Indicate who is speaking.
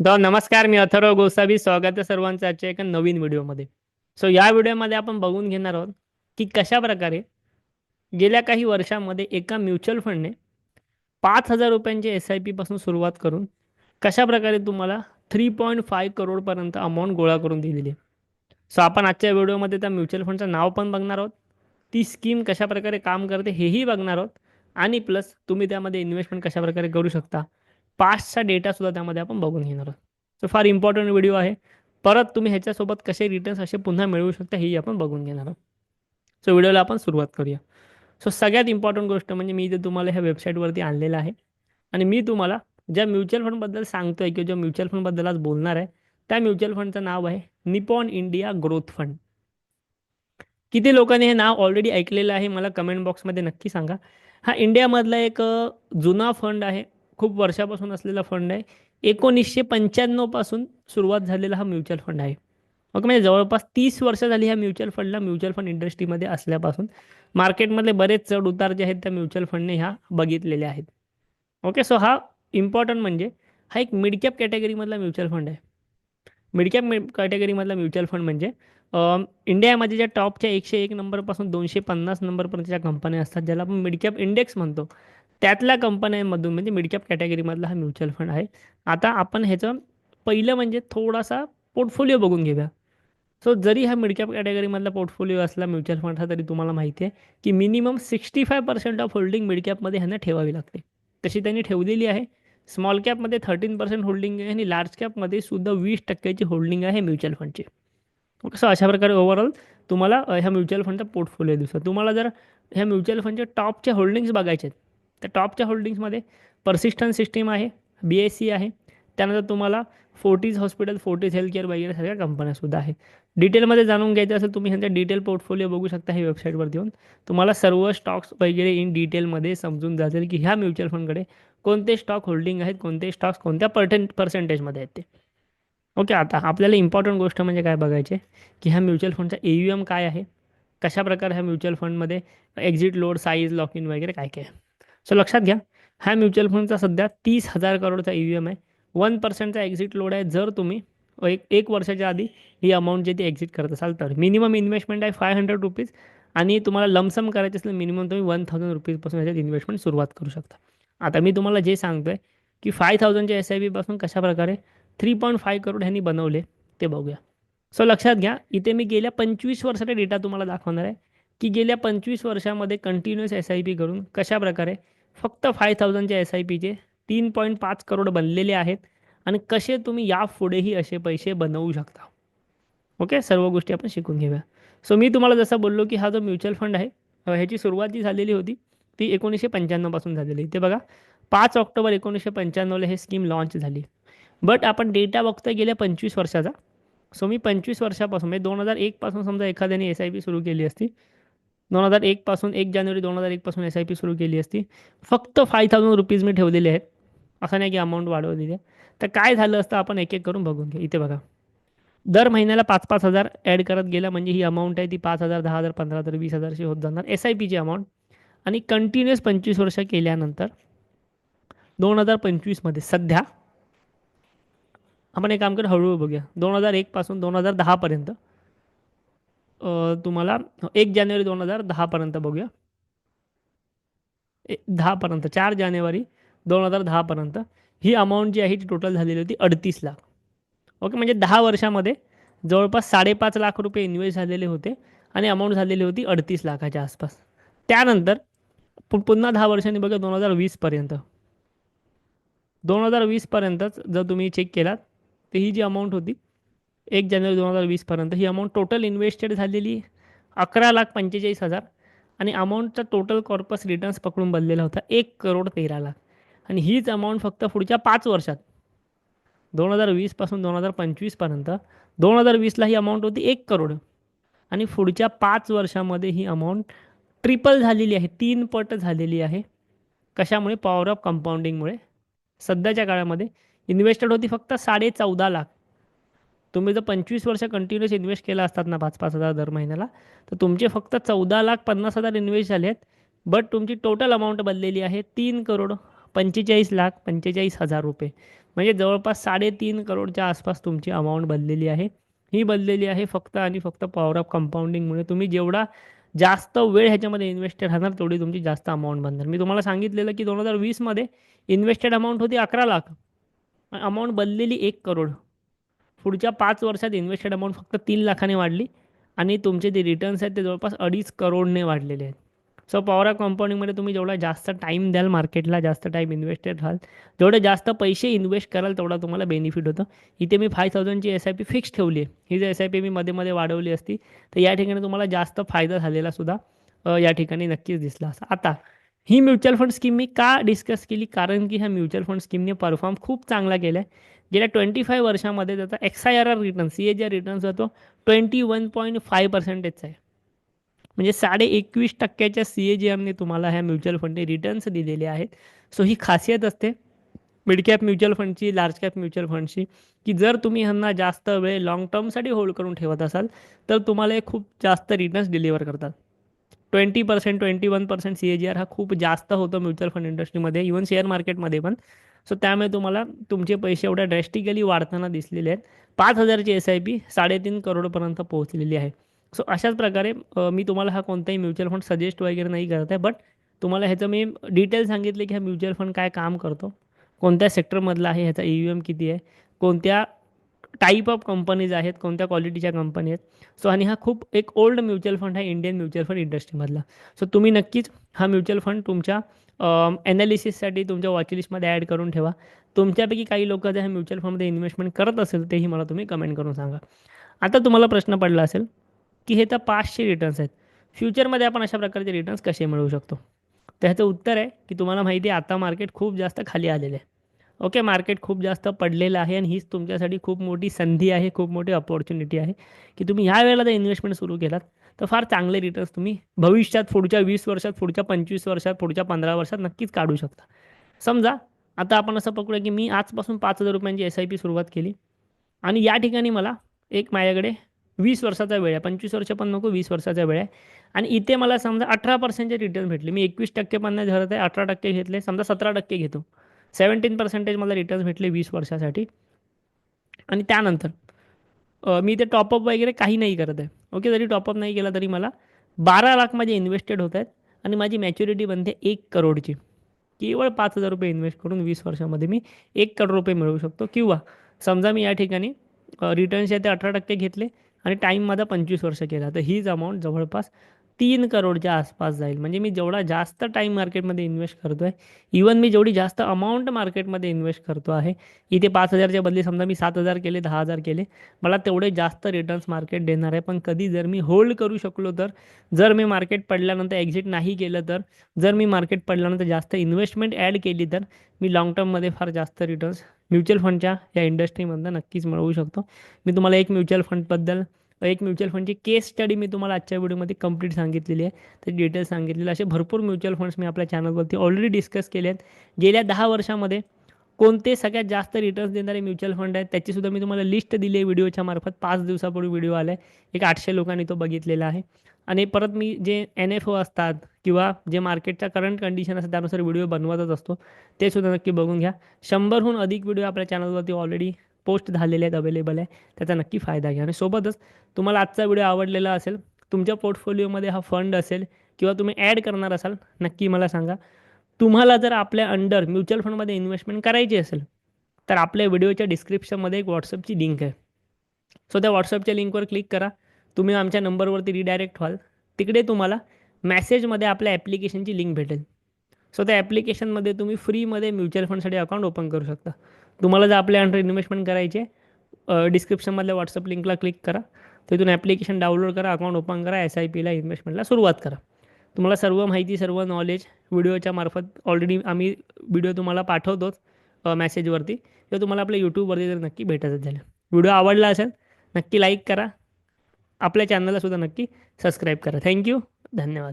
Speaker 1: तर नमस्कार मी अथर्व गोसावी. स्वागत आहे सर्वांचं आजच्या एका नवीन व्हिडिओमध्ये. सो या व्हिडिओमध्ये आपण बघून घेणार आहोत की कशा प्रकारे गेल्या काही वर्षामध्ये एका म्युच्युअल फंडने पाच हजार रुपयांचे एस आय पीपासून सुरुवात करून कशा प्रकारे तुम्हाला थ्री पॉईंट फाय करोडपर्यंत अमाऊंट गोळा करून दिलेली आहे. सो आपण आजच्या व्हिडिओमध्ये त्या म्युच्युअल फंडचं नाव पण बघणार आहोत. ती स्कीम कशा प्रकारे काम करते हेही बघणार आहोत. आणि प्लस तुम्ही त्यामध्ये इन्व्हेस्टमेंट कशा प्रकारे करू शकता. पास्टचा डेटासुद्धा त्यामध्ये आपण बघून घेणार आहोत. सो फार इम्पॉर्टंट व्हिडिओ आहे. परत तुम्ही ह्याच्यासोबत कसे रिटर्न्स असे पुन्हा मिळवू शकता हेही आपण बघून घेणार आहोत. सो व्हिडिओला आपण सुरुवात करूया. सो सगळ्यात इम्पॉर्टंट गोष्ट म्हणजे मी इथे तुम्हाला ह्या वेबसाईटवरती आणलेलं आहे आणि मी तुम्हाला ज्या म्युच्युअल फंडबद्दल सांगतो आहे किंवा ज्या म्युच्युअल फंडबद्दल आज बोलणार आहे त्या म्युच्युअल फंडचं नाव आहे निपॉन इंडिया ग्रोथ फंड किती लोकांनी हे नाव ऑलरेडी ऐकलेलं आहे मला कमेंट बॉक्समध्ये नक्की सांगा. हा इंडियामधला एक जुना फंड आहे. खूप वर्षापासून असलेला फंड आहे. एकोणीसशे पंच्याण्णवपासून सुरुवात झालेला हा म्युच्युअल फंड आहे. ओके म्हणजे जवळपास तीस वर्ष झाली ह्या म्युच्युअल फंडला म्युच्युअल फंड इंडस्ट्रीमध्ये असल्यापासून. मार्केटमधले बरेच चढ उतार जे आहेत त्या म्युच्युअल फंडने ह्या बघितलेले आहेत. ओके सो हा इम्पॉर्टंट म्हणजे हा एक मिडकॅप कॅटेगरीमधला म्युच्युअल फंड आहे. मिडकॅप कॅटेगरीमधला म्युच्युअल फंड म्हणजे इंडियामध्ये ज्या टॉपच्या एकशे एक नंबरपासून दोनशे पन्नास नंबरपर्यंतच्या कंपन्या असतात ज्याला आपण मिडकॅप इंडेक्स म्हणतो. त्यातल्या कंपन्यांमधून म्हणजे मिडकॅप कॅटेगरीमधला हा म्युच्युअल फंड आहे. आता आपण ह्याचं पहिलं म्हणजे थोडासा पोर्टफोलिओ बघून घेऊया. सो जरी हा मिडकॅप कॅटेगरीमधला पोर्टफोलिओ असला म्युच्युअल फंडचा तरी तुम्हाला माहिती आहे की minimum sixty five percent of holding मिडकॅपमध्ये ह्यांना ठेवावी लागते. तशी त्यांनी ठेवलेली आहे. स्मॉल कॅपमध्ये थर्टीन पर्सेंट होल्डिंग आहे आणि लार्ज कॅपमध्ये सुद्धा वीस टक्क्याची होल्डिंग आहे म्युच्युअल फंडची. ओके सो अशा प्रकारे ओव्हरऑल तुम्हाला ह्या म्युच्युअल फंडचा पोर्टफोलिओ दिसतो. तुम्हाला जर ह्या म्युच्युअल फंडचे टॉपचे होल्डिंग्स बघायचे आहेत तर टॉपच्या होल्डिंग्समध्ये पर्सिस्टन्स सिस्टीम आहे बी एस सी आहे. त्यानंतर तुम्हाला फोर्टीज हॉस्पिटल फोर्टीज हेल्थकेअर वगैरे सगळ्या कंपन्यासुद्धा आहे. डिटेलमध्ये जाणून घ्यायचं असेल तुम्ही ह्यांचा डिटेल पोर्टफोलिओ बघू शकता हे वेबसाईटवरती येऊन. तुम्हाला सर्व स्टॉक्स वगैरे इन डिटेलमध्ये समजून जातील की ह्या म्युच्युअल फंडकडे कोणते स्टॉक होल्डिंग आहेत कोणते स्टॉक्स कोणत्या पर्टेन पर्सेंटेजमध्ये आहेत ते. ओके आता आपल्याला इम्पॉर्टंट गोष्ट म्हणजे काय बघायचे की ह्या म्युच्युअल फंडचा ए यू एम काय आहे? कशा प्रकारे ह्या म्युच्युअल फंडमध्ये exit load size lock in वगैरे काय काय आहे? सो लक्षात घ्या. ह्या म्युच्युअल फंडचा सध्या तीस हजार करोडचा ई व्ही एम आहे. वन पर्सेंटचा एक्झिट लोड आहे. जर तुम्ही एक एक वर्षाच्या आधी ही अमाऊंट जे ती एक्झिट करत असाल तर मिनिमम इन्व्हेस्टमेंट आहे फाय हंड्रेड रुपीज आणि तुम्हाला लमसम करायचं असेल मिनिमम तुम्ही वन थाउजंड रुपीजपासून याच्यात इन्व्हेस्टमेंट सुरुवात करू शकता. आता मी तुम्हाला जे सांगतो आहे की फाय थाउजंडच्या एस आय बीपासून कशा प्रकारे थ्री पॉईंट फाय करोड ह्यांनी बनवले ते बघूया. सो लक्षात घ्या. इथे मी गेल्या पंचवीस वर्षाचा डेटा तुम्हाला दाखवणार आहे. की गेल्या पंचवीस वर्षामध्ये कंटिन्युअस एस आय पी करून कशा प्रकारे फक्त फाय थाउजंडच्या एस आय पीचे तीन पॉईंट पाच करोड बनलेले आहेत आणि कसे तुम्ही यापुढेही असे पैसे बनवू शकता. ओके सर्व गोष्टी आपण शिकून घेऊया. सो मी तुम्हाला जसं बोललो की हा जो म्युच्युअल फंड आहे ह्याची सुरुवात जी झालेली होती ती एकोणीसशे पंच्याण्णवपासून झालेली. ते बघा पाच ऑक्टोबर एकोणीसशे पंच्याण्णवला हे स्कीम लॉन्च झाली. बट आपण डेटा बघतोय गेल्या पंचवीस वर्षाचा. सो मी पंचवीस वर्षापासून म्हणजे दोन हजार एकपासून समजा एखाद्याने एस आय पी सुरू केली असती दोन हजार एकपासून एक जानेवारी दोन हजार एकपासून एस आय पी सुरू केली असती. फक्त फाय थाउजंड रुपीज मी ठेवलेले आहेत. असं नाही की अमाऊंट वाढवलेली आहे तर काय झालं असतं आपण एक एक करून बघून घ्या. इथे बघा. दर महिन्याला पाच पाच हजार ॲड करत गेला म्हणजे ही अमाऊंट आहे ती पाच हजार दहा हजार पंधरा हजार वीस हजारची होत जाणार. एस आय पीची अमाऊंट आणि कंटिन्युअस पंचवीस वर्ष केल्यानंतर दोन हजार पंचवीसमध्ये सध्या आपण एक काम करू हळूहळू बघूया. दोन हजार एकपासून दोन हजार दहापर्यंत तुम्हाला एक जानेवारी दोन हजार दहापर्यंत बघूया. ए दहापर्यंत चार जानेवारी दोन हजार दहापर्यंत ही अमाऊंट जी आहे ती टोटल झालेली होती अडतीस लाख. ओके म्हणजे दहा वर्षामध्ये जवळपास साडेपाच लाख रुपये इन्व्हेस्ट झालेले होते आणि अमाऊंट झालेली होती अडतीस लाखाच्या आसपास. त्यानंतर पुन्हा दहा वर्षांनी बघा दोन हजार वीसपर्यंत दोन हजार वीसपर्यंतच जर तुम्ही चेक केलात तर ही जी अमाऊंट होती एक जानेवारी दोन हजार वीसपर्यंत ही अमाऊंट टोटल इन्व्हेस्टेड झालेली अकरा लाख पंचेचाळीस हजार. आणि अमाऊंटचा टोटल कॉर्पस रिटर्न्स पकडून बनलेला होता एक करोड तेरा लाख. आणि हीच अमाऊंट फक्त पुढच्या पाच वर्षात दोन हजार वीसपासून दोन हजार पंचवीसपर्यंत दोन हजार वीसला ही अमाऊंट होती एक करोड आणि पुढच्या पाच वर्षामध्ये ही अमाऊंट ट्रिपल झालेली आहे तीन पट झालेली आहे. कशामुळे? पॉवर ऑफ कंपाऊंडिंगमुळे सध्याच्या काळामध्ये इन्व्हेस्टेड होती फक्त साडे चौदा लाख. तुम्ही जर पंचवीस वर्ष कंटिन्युअस इन्व्हेस्ट केला असतात ना पाच पाच हजार दर महिन्याला तर तुमचे फक्त चौदा लाख पन्नास हजार इन्व्हेस्ट झाले आहेत बट तुमची टोटल अमाऊंट बनलेली आहे तीन करोड पंचेचाळीस लाख पंचेचाळीस हजार रुपये. म्हणजे जवळपास साडेतीन करोडच्या आसपास तुमची अमाऊंट बदलेली आहे. ही बदलेली आहे फक्त आणि फक्त पॉवर ऑफ कंपाऊंडिंगमुळे तुम्ही जेवढा जास्त वेळ ह्याच्यामध्ये इन्व्हेस्टेड राहणार तेवढी तुमची जास्त अमाऊंट बनणार. मी तुम्हाला सांगितलेलं की दोन हजार वीसमध्ये इन्व्हेस्टेड अमाऊंट होती अकरा लाख. अमाऊंट बदलेली एक करोड. पुढच्या पाच वर्षात इन्व्हेस्टेड अमाऊंट फक्त तीन लाखाने वाढली आणि तुमचे जे रिटर्न्स आहेत ते जवळपास अडीच करोडने वाढलेले आहेत. सो पॉवर ऑफ कंपाऊंडिंगमध्ये तुम्ही जेवढा जास्त टाईम द्याल मार्केटला जास्त टाईम इन्व्हेस्टेड राहाल जेवढे जास्त पैसे इन्व्हेस्ट कराल तेवढा तुम्हाला बेनिफिट होतं. इथे मी फाय थाउजंडची एस आय पी फिक्स ठेवली आहे. ही जर एस आय पी मी मध्ये मध्ये वाढवली असती तर या ठिकाणी तुम्हाला जास्त फायदा झालेला सुद्धा या ठिकाणी नक्कीच दिसला. असा आता ही म्युच्युअल फंड स्कीम मी का डिस्कस केली? कारण की ह्या म्युच्युअल फंड स्कीमने परफॉर्म खूप चांगला केला आहे गेल्या ट्वेंटी फाय वर्षामध्ये त्याचा X I R R return C A G R returns होतो ट्वेंटी वन पॉईंट फाय पर्सेंटेजचा आहे. म्हणजे साडे एकवीस टक्क्याच्या सी ए जी एमने तुम्हाला ह्या म्युच्युअल फंडने रिटर्न्स दिलेले आहेत. सो ही खासियत असते मिड कॅप म्युच्युअल फंडची लार्ज कॅप म्युच्युअल फंडची की जर तुम्ही ह्यांना जास्त वेळ लाँग टर्मसाठी होल्ड करून ठेवत असाल तर तुम्हाला हे खूप जास्त रिटर्न्स डिलिव्हर करतात. Twenty percent twenty one percent C A G R हा खूप जास्त होतो म्युच्युअल फंड इंडस्ट्रीमध्ये इवन शेअर मार्केटमध्ये पण. सो त्यामुळे तुम्हाला तुमचे पैसे एवढ्या ड्रॅस्टिकली वाढताना दिसलेले आहेत. पाच हजारची एस आय पी साडेतीन करोडपर्यंत पोहोचलेली आहे. सो अशाच प्रकारे मी तुम्हाला हा कोणताही म्युच्युअल फंड सजेस्ट वगैरे नाही करत आहे बट तुम्हाला ह्याचं मी डिटेल सांगितले की हा म्युच्युअल फंड काय काम करतो? कोणत्या सेक्टरमधला आहे? ह्याचा ई व्ही एम किती आहे? कोणत्या टाईप ऑफ कंपनीज आहेत कोणत्या क्वालिटीच्या कंपनी आहेत. सो आणि हा खूप एक ओल्ड म्युच्युअल फंड आहे इंडियन म्युच्युअल फंड इंडस्ट्रीमधला सो तुम्ही नक्कीच हा म्युच्युअल फंड तुमच्या ॲनालिसिससाठी तुमच्या वॉचलिस्टमध्ये ॲड करून ठेवा. तुमच्यापैकी काही लोक जर ह्या म्युच्युअल फंडमध्ये इन्व्हेस्टमेंट करत असेल तेही मला तुम्ही कमेंट करून सांगा. आता तुम्हाला प्रश्न पडला असेल की हे तर पाचशे रिटर्न्स आहेत. फ्युचरमध्ये आपण अशा प्रकारचे रिटर्न्स कसे मिळवू शकतो? त्याचं उत्तर आहे की तुम्हाला माहिती आहे आता मार्केट खूप जास्त खाली आलेलं आहे. ओके मार्केट खूप जास्त पडलेलं आहे आणि हीच तुमच्यासाठी खूप मोठी संधी आहे खूप मोठी अपॉर्च्युनिटी आहे की तुम्ही ह्या वेळेला जर इन्व्हेस्टमेंट सुरू केलात तर फार चांगले रिटर्न्स तुम्ही भविष्यात पुढच्या वीस वर्षात पुढच्या पंचवीस वर्षात पुढच्या पंधरा वर्षात नक्कीच काढू शकता. समजा आता आपण असं पकडूया की मी आजपासून पाच हजार रुपयांची एस आय पी सुरुवात केली आणि या ठिकाणी मला एक माझ्याकडे वीस वर्षाचा वेळ आहे पंचवीस वर्ष पण नको वीस वर्षाचा वेळ आहे आणि इथे मला समजा अठरा पर्सेंटचे रिटर्न भेटले. मी एकवीस टक्के पन्नास धरत आहे अठरा टक्के घेतले समजा सतरा टक्के घेतो. सेवन्टीन पर्सेंटेज मला रिटर्न्स भेटले वीस वर्षासाठी. आणि त्यानंतर मी ते टॉपअप वगैरे काही नाही करत आहे. ओके जरी टॉपअप नाही केला तरी मला बारा लाख माझे इन्व्हेस्टेड होत आहेत आणि माझी मॅच्युरिटी बनते एक करोडची. केवळ पाच हजार रुपये इन्व्हेस्ट करून वीस वर्षामध्ये मी एक करोड रुपये मिळवू शकतो. किंवा समजा मी या ठिकाणी रिटर्न्स आहे ते अठरा टक्के घेतले आणि टाईम माझा पंचवीस वर्ष केला. तर हीच अमाऊंट जवळपास तीन करोडच्या आसपास जाईल. म्हणजे मी जेवढा जास्त टाईम मार्केटमध्ये इन्व्हेस्ट करतो आहे इवन मी जेवढी जास्त अमाऊंट मार्केटमध्ये इन्व्हेस्ट करतो आहे इथे पाच हजारच्या बदली समजा मी सात हजार केले दहा हजार केले मला तेवढे जास्त रिटर्न्स मार्केट देणार आहे. पण कधी जर मी होल्ड करू शकलो तर जर मी मार्केट पडल्यानंतर एक्झिट नाही केलं तर जर मी मार्केट पडल्यानंतर जास्त इन्व्हेस्टमेंट ॲड केली तर मी लाँग टर्ममध्ये फार जास्त रिटर्न्स म्युच्युअल फंडच्या या इंडस्ट्रीमधनं नक्कीच मिळवू शकतो. मी तुम्हाला एक म्युच्युअल फंडबद्दल एक म्युच्युअल फंडची केस स्टडी मी तुम्हाला आजच्या व्हिडिओमध्ये कंप्लीट सांगितलेली आहे. तर डिटेल्स सांगितलेले असे भरपूर म्युच्युअल फंड्स मी आपल्या चॅनलवरती ऑलरेडी डिस्कस केले आहेत गेल्या दहा वर्षामध्ये कोणते सगळ्यात जास्त रिटर्न्स देणारे म्युच्युअल फंड आहेत त्याचीसुद्धा मी तुम्हाला लिस्ट दिली आहे व्हिडिओच्या मार्फत. पाच दिवसापूर्वी व्हिडिओ आला आहे एक आठशे लोकांनी तो बघितलेला आहे. आणि परत मी जे एन एफ ओ असतात किंवा जे मार्केटच्या करंट कंडिशन असतात त्यानुसार व्हिडिओ बनवतच असतो. ते सुद्धा नक्की बघून घ्या. शंभरहून अधिक व्हिडिओ आपल्या चॅनलवरती ऑलरेडी पोस्ट झालेले आहेत अवेलेबल आहे त्याचा नक्की फायदा घ्या. आणि सोबतच तुम्हाला आजचा व्हिडिओ आवडलेला असेल तुमच्या पोर्टफोलिओमध्ये हा फंड असेल किंवा तुम्ही ॲड करणार असाल नक्की मला सांगा. तुम्हाला जर आपल्या अंडर म्युच्युअल फंडमध्ये इन्व्हेस्टमेंट करायची असेल तर आपल्या व्हिडिओच्या डिस्क्रिप्शनमध्ये एक व्हॉट्सअपची लिंक आहे. सो त्या व्हॉट्सअपच्या लिंकवर क्लिक करा. तुम्ही आमच्या नंबरवरती रिडायरेक्ट व्हाल. तिकडे तुम्हाला मॅसेजमध्ये आपल्या ॲप्लिकेशनची लिंक भेटेल. सो त्या ॲप्लिकेशनमध्ये तुम्ही फ्रीमध्ये म्युच्युअल फंडसाठी अकाउंट ओपन करू शकता. तुम्हाला जर आपल्या अंडर इन्व्हेस्टमेंट करायचे डिस्क्रिप्शनमधल्या व्हॉट्सअप लिंकला क्लिक करा. तिथून ॲप्लिकेशन डाउनलोड करा अकाउंट ओपन करा एस आय पीला इन्व्हेस्टमेंटला सुरुवात करा. तुम्हाला सर्व माहिती सर्व नॉलेज व्हिडिओच्या मार्फत ऑलरेडी आम्ही व्हिडिओ तुम्हाला पाठवतोच मॅसेजवरती किंवा तुम्हाला आपल्या यूट्यूबवरती जर नक्की भेटतच झालं. व्हिडिओ आवडला असेल नक्की लाईक करा. आपल्या चॅनलला सुद्धा नक्की सबस्क्राईब करा. थँक्यू धन्यवाद.